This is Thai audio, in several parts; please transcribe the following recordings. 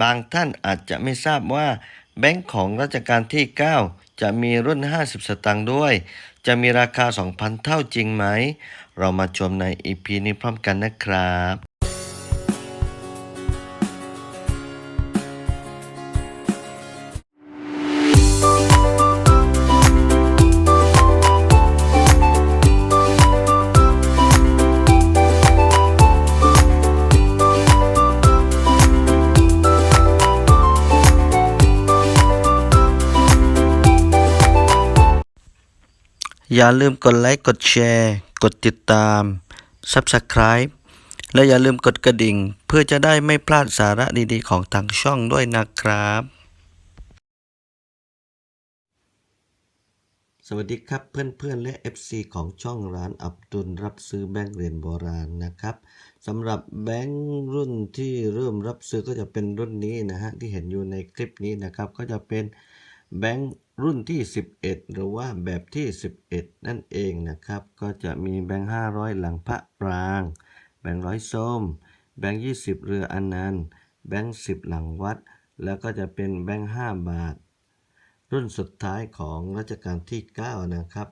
บางท่านอาจจะไม่ทราบว่าแบงค์ของรัชกาลที่ 9 จะมีรุ่น 50 สตางค์ด้วย จะมีราคา 2,000 เท่าจริงไหม เรามาชมใน EP นี้พร้อมกันนะครับ อย่าลืมกดไลค์ กดแชร์ กดติดตาม Subscribe และอย่าลืมกดกระดิ่ง เพื่อจะได้ไม่พลาดสาระดีๆ ของทางช่องด้วยนะครับ สวัสดีครับเพื่อนๆ และ FC ของช่องร้านอับดุลรับซื้อแบงค์เหรียญโบราณนะครับสำหรับแบงค์รุ่นที่เริ่มรับซื้อก็จะเป็นรุ่นนี้นะฮะที่เห็นอยู่ในคลิปนี้นะครับก็จะเป็น แบงค์รุ่นที่ 11 หรือว่าแบบที่ 11 นั่นเองนะครับ ก็จะมีแบงค์500 หลังพระปราง แบงค์ร้อยส้ม แบงค์20 เรืออนันต์ แบงค์10 หลังวัด แล้วก็จะเป็นแบงค์5บาท รุ่นสุดท้ายของรัชกาลที่ 9 นะครับ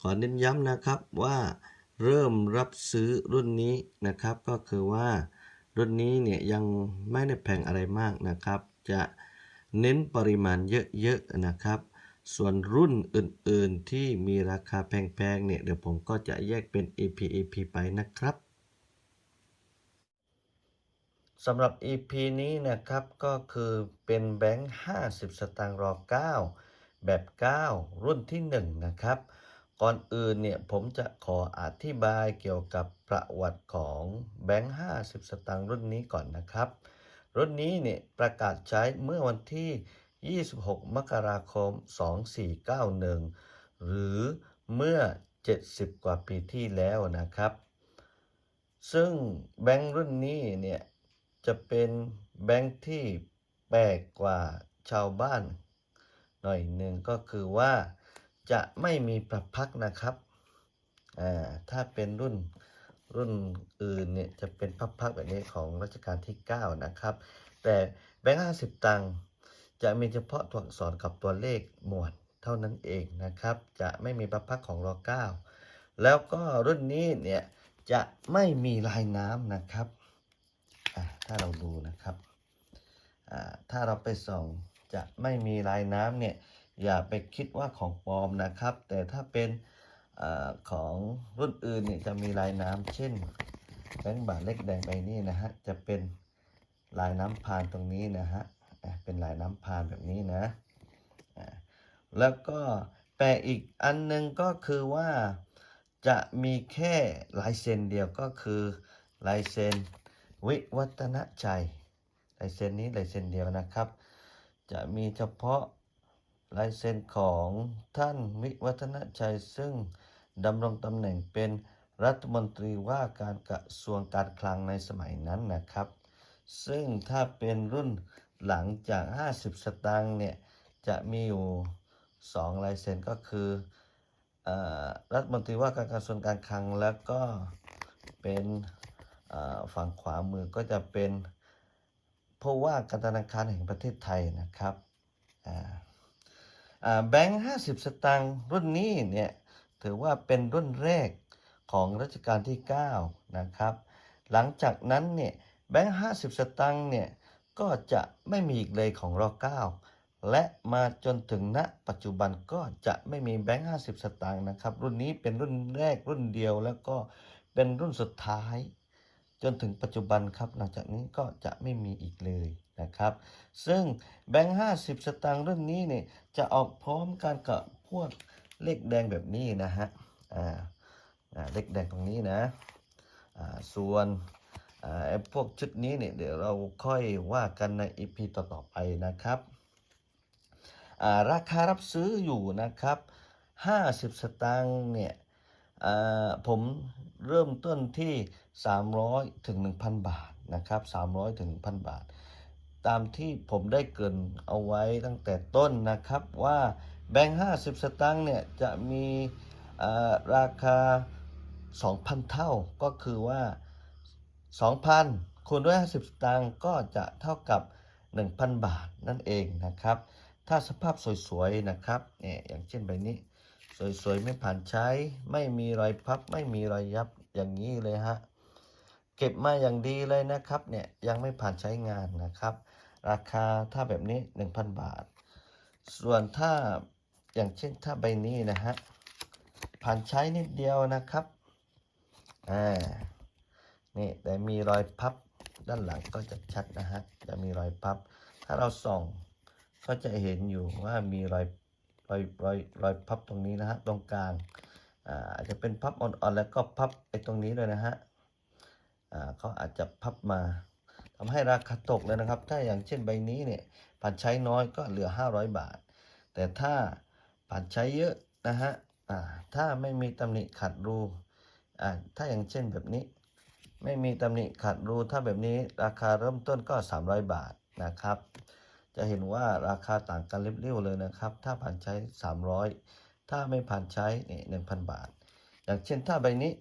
ขอเน้นย้ำนะครับว่าเริ่มรับซื้อรุ่นนี้นะครับ ก็คือว่ารุ่นนี้เนี่ยยังไม่ได้แพงอะไรมากนะครับ จะ เน้นปริมาณเยอะๆนะครับ ส่วนรุ่นอื่นๆที่มีราคาแพงๆเนี่ยเดี๋ยวผมก็จะแยกเป็น EP EP ไปนะครับสำหรับ EP นี้นะครับก็คือเป็นแบงค์50 สตางค์รอ 9 แบบ 9 รุ่นที่ 1 นะครับ ก่อนอื่นเนี่ยผมจะขออธิบายเกี่ยวกับประวัติของแบงค์50 สตางค์รุ่นนี้ก่อนนะครับ รุ่นนี้เนี่ยประกาศใช้เมื่อวันที่ 26 มกราคม 2491 หรือเมื่อ 70 กว่าปีที่แล้วนะครับ ซึ่งแบงค์รุ่นนี้เนี่ยจะเป็นแบงค์ที่แปลกกว่าชาวบ้าน หน่อยหนึ่งก็คือว่าจะไม่มีประพักนะครับ ถ้าเป็นรุ่น รุ่นอื่นเนี่ยจะเป็นพับพักแบบนี้ของรัชกาลที่ 9 นะครับ แต่แบงค์50ตังค์จะมีเฉพาะตัวอักษรกับตัวเลขหมวดเท่านั้นเองนะครับ จะไม่มีพับพักของร9แล้วก็รุ่นนี้เนี่ยจะไม่มีลายน้ำนะครับถ้าเราดูนะครับ ถ้าเราไปส่องจะไม่มีลายน้ำเนี่ยอย่าไปคิดว่าของปลอมนะครับ แต่ถ้าเป็น อของรุ่นอื่นเนี่ยจะมีลายน้ำเช่นแบงค์บาทเล็กแดงใบนี้นะฮะจะเป็นลายน้ำพานตรงนี้นะฮะเป็นลายน้ำพานแบบนี้นะแล้วก็แปลอีกอันหนึงก็คือว่าจะมีแค่ลายเซ็นเดียวก็คือลายเซ็นวิวัฒนชัยลายเซ็นนี้ลายเซ็นเดียวนะครับ จะมีเฉพาะ ลายเซ็นของท่านวิวัฒนชัยซึ่งดำรงตำแหน่งเป็นรัฐมนตรีว่าการกระทรวงการคลังในสมัยนั้นนะครับ ซึ่งถ้าเป็นรุ่นหลังจาก 50 สตางค์เนี่ย จะมีอยู่ 2 ลายเซ็นก็คืออรัฐมนตรีว่าการกระทรวงการคลังแล้วก็เป็นฝั่งขวามือก็จะเป็นผู้ว่าการธนาคารแห่งประเทศไทยนะครับอ่า แบงค์50สตางค์รุ่นนี้เนี่ยถือว่าเป็นรุ่นแรกของรัชกาลที่9นะครับ หลังจากนั้นเนี่ยแบงค์50สตางค์เนี่ยก็จะไม่มีอีกเลยของร9และมาจนถึงณปัจจุบันก็จะไม่มีแบงค์50สตางค์นะครับ รุ่นนี้เป็นรุ่นแรกรุ่นเดียวแล้วก็เป็นรุ่นสุดท้าย จนถึงปัจจุบันครับ หลังจากนี้ก็จะไม่มีอีกเลย นะครับ ซึ่งแบงค์50สตางค์รุ่นนี้เนี่ยจะออกพร้อมกันกับพวกเลขแดงแบบนี้นะฮะอ่าอ่าเลขแดงตรงนี้นะอ่าส่วนอ่าไอ้พวกชุดนี้เนี่ยเดี๋ยวเราค่อยว่ากันในอีพีต่อๆไปนะครับอ่าราคารับซื้ออยู่นะครับ50สตางค์เนี่ยผมเริ่มต้นที่ 300ถึง1,000 บาทนะครับ300ถึง1,000 บาท ตามที่ผมได้เกินเอาไว้ตั้งแต่ต้นนะครับว่าแบงค์50 สตางค์เนี่ยจะมีอ่าราคา 2,000 เท่าก็คือว่า 2,000คูณด้วย 50 สตางค์ก็จะเท่ากับ 1,000 บาทนั่นเองนะครับ ถ้าสภาพสวยๆนะครับเนี่ยอย่างเช่นใบนี้ สวยๆ ไม่ผ่านใช้ ไม่มีรอยพับ ไม่มีรอยยับอย่างนี้เลยฮะเก็บมาอย่างดีเลยนะครับเนี่ยยังไม่ผ่านใช้งานนะครับ ราคาถ้าแบบนี้ 1,000 บาท ส่วนถ้าอย่างเช่นถ้าใบนี้นะฮะผ่านใช้นิดเดียวนะครับอ่านี่แต่มีรอยพับด้านหลังก็จะชัดนะฮะจะมีรอยพับ ถ้าเราส่องก็จะเห็นอยู่ว่ามีรอยรอยรอยรอยพับตรงนี้นะฮะตรงกลางอ่าอาจจะเป็นพับอ่อนๆแล้วก็พับไอ้ตรงนี้เลยนะฮะอ่าเขาอาจจะพับมา ทำให้ราคาตกเลยนะครับ ถ้าอย่างเช่นใบนี้เนี่ยผ่านใช้น้อยก็เหลือ 500 บาท แต่ถ้าผ่านใช้เยอะนะฮะถ้าไม่มีตำหนิขัดรูถ้าอย่างเช่นแบบนี้ ไม่มีตำหนิขัดรูถ้าแบบนี้ราคาเริ่มต้นก็ 300 บาทนะครับ จะเห็นว่าราคาต่างกันเรียวๆเลยนะครับ ถ้าผ่านใช้ 300 ถ้าไม่ผ่านใช้นี่1,000บาท อย่างเช่นถ้าใบนี้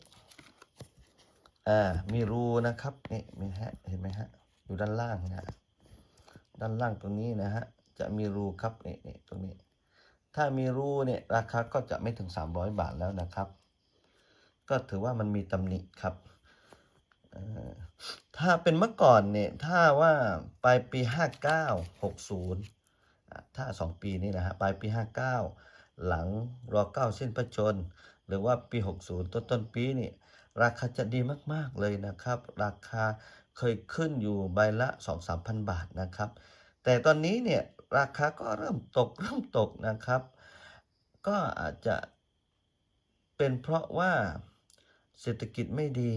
อ่ามีรูนะครับนี่มีฮะเห็นไหมฮะ อยู่ด้านล่างนะด้านล่างตรงนี้นะฮะจะมีรูครับนี่นี่ตรงนี้ ถ้ามีรูเนี่ยราคาก็จะไม่ถึง 300 บาทแล้วนะครับ ก็ถือว่ามันมีตำหนิครับถ้าเป็นเมื่อก่อนเนี่ยถ้าว่าปลายปี 59 60 ถ้า 2 ปีนี้นะฮะปลายปี 59 หลังรอเก้าสิ้นพระชน หรือว่าปี 60 ต้นต้นปีนี่ ราคาจะดีมากๆเลยนะครับ ราคาเคยขึ้นอยู่ใบละ2-3พันบาทนะครับ แต่ตอนนี้เนี่ยราคาก็เริ่มตกเริ่มตกนะครับ ก็อาจจะเป็นเพราะว่าเศรษฐกิจไม่ดี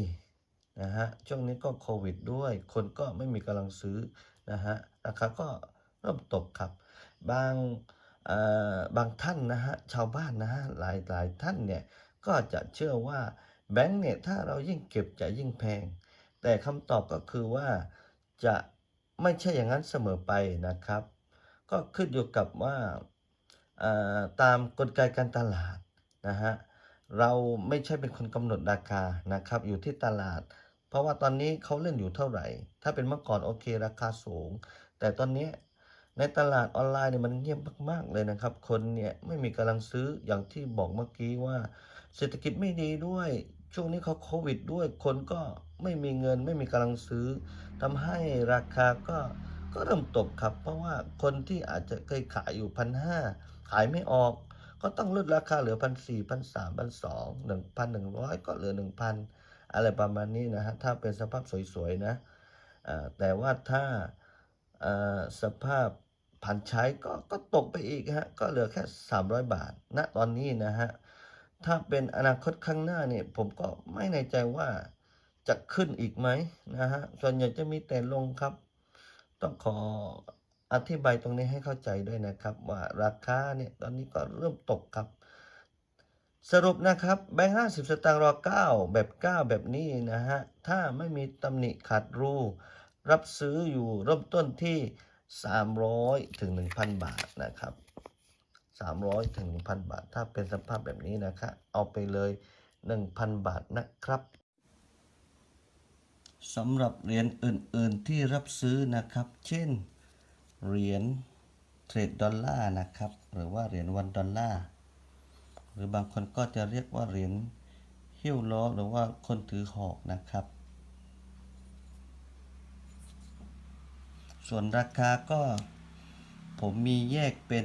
นะฮะช่วงนี้ก็โควิดด้วย คนก็ไม่มีกำลังซื้อนะฮะราคาก็เริ่มตกครับ บางบางท่านนะฮะชาวบ้านนะฮะหลายหลายท่านเนี่ยก็จะเชื่อว่า แบงก์เนี่ยถ้าเรายิ่งเก็บจะยิ่งแพง แต่คำตอบก็คือว่าจะไม่ใช่อย่างนั้นเสมอไปนะครับ ก็ขึ้นอยู่กับว่าตามกลไกการตลาดนะฮะเราไม่ใช่เป็นคนกำหนดราคานะครับอยู่ที่ตลาด เพราะว่าตอนนี้เขาเล่นอยู่เท่าไหร่ ถ้าเป็นเมื่อก่อนโอเคราคาสูง แต่ตอนนี้ในตลาดออนไลน์เนี่ยมันเงียบมาก ๆ เลยนะครับ คนเนี่ยไม่มีกำลังซื้ออย่างที่บอกเมื่อกี้ว่า เศรษฐกิจไม่ดีด้วย ช่วงนี้เขาโควิดด้วยคนก็ไม่มีเงินไม่มีกำลังซื้อทำให้ราคาก็ก็เริ่มตกครับ เพราะว่าคนที่อาจจะเคยขายอยู่พันห้าขายไม่ออก ก็ต้องลดราคาเหลือพันสี่พันสามพันสองหนึ่งพันหนึ่งร้อยก็เหลือหนึ่งพันอะไรประมาณนี้นะฮะถ้าเป็นสภาพสวยๆนะแต่ว่าถ้าสภาพผ่านใช้ก็ก็ตกไปอีกฮะก็เหลือแค่ 300 บาทณตอนนี้นะฮะ ถ้าเป็นอนาคตข้างหน้าเนี่ยผมก็ไม่แน่ใจว่าจะขึ้นอีกไหมนะฮะ ส่วนใหญ่จะมีแต่ลงครับ ต้องขออธิบายตรงนี้ให้เข้าใจด้วยนะครับ ว่าราคาเนี่ยตอนนี้ก็เริ่มตกครับ สรุปนะครับแบงค์ห้าสิบสตางค์รอเก้าแบบเก้าแบบนี้นะฮะ ถ้าไม่มีตำหนิขาดรู รับซื้ออยู่เริ่มต้นที่ 300ถึง1,000 บาทนะครับ 300ถึง1,000 บาท ถ้าเป็นสภาพแบบนี้นะครับเอาไปเลย 1,000 บาทนะครับสำหรับเหรียญอื่น ๆที่รับซื้อนะครับ เช่นเหรียญเทรดดอลลาร์นะครับ หรือว่าเหรียญวันดอลลาร์หรือบางคนก็จะเรียกว่าเหรียญหิ้วล้อหรือว่าคนถือหอกนะครับ ส่วนราคาก็ผมมีแยกเป็น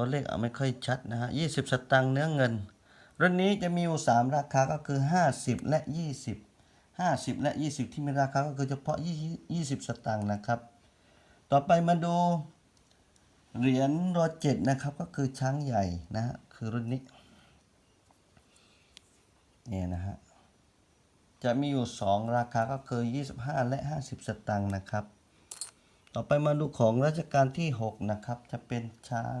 ตัวเลขเอาไม่ค่อยชัดนะฮะ20สตังค์เนื้อเงินรุ่นนี้จะมีอยู่3ราคาก็คือ 50 และ 20 50 และ 20 ที่มีราคาก็คือเฉพาะ 20 สตังค์นะครับ ต่อไปมาดูเหรียญรอเจ็ดนะครับก็คือช้างใหญ่นะฮะคือรุ่นนี้เนี่ยนะฮะจะมีอยู่ 2 ราคาก็คือ 25 และ 50 สตางค์นะครับ ต่อไปมาดูของรัชกาลที่ 6 นะครับ จะเป็นช้าง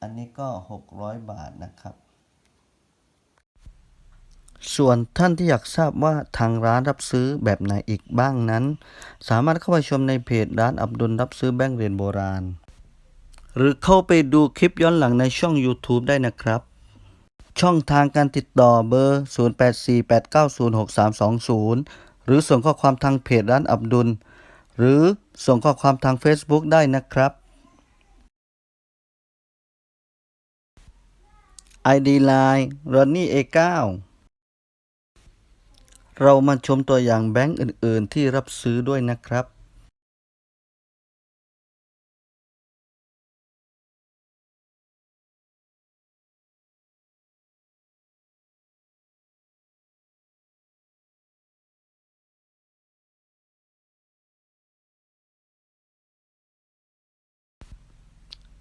อันนี้ก็ 600 บาทนะครับ ส่วนท่านที่อยากทราบว่าทางร้านรับซื้อแบบไหนอีกบ้างนั้น สามารถเข้าไปชมในเพจร้านอับดุลรับซื้อแบงค์เหรียญโบราณ หรือเข้าไปดูคลิปย้อนหลังในช่อง YouTube ได้นะครับ ช่องทางการติดต่อเบอร์ 0848906320 หรือส่งข้อความทางเพจร้านอับดุล หรือส่งข้อความทาง Facebook ได้นะครับ ID Line Runny A9 เรามาชมตัวอย่างแบงก์อื่น ๆ ที่รับซื้อด้วยนะครับ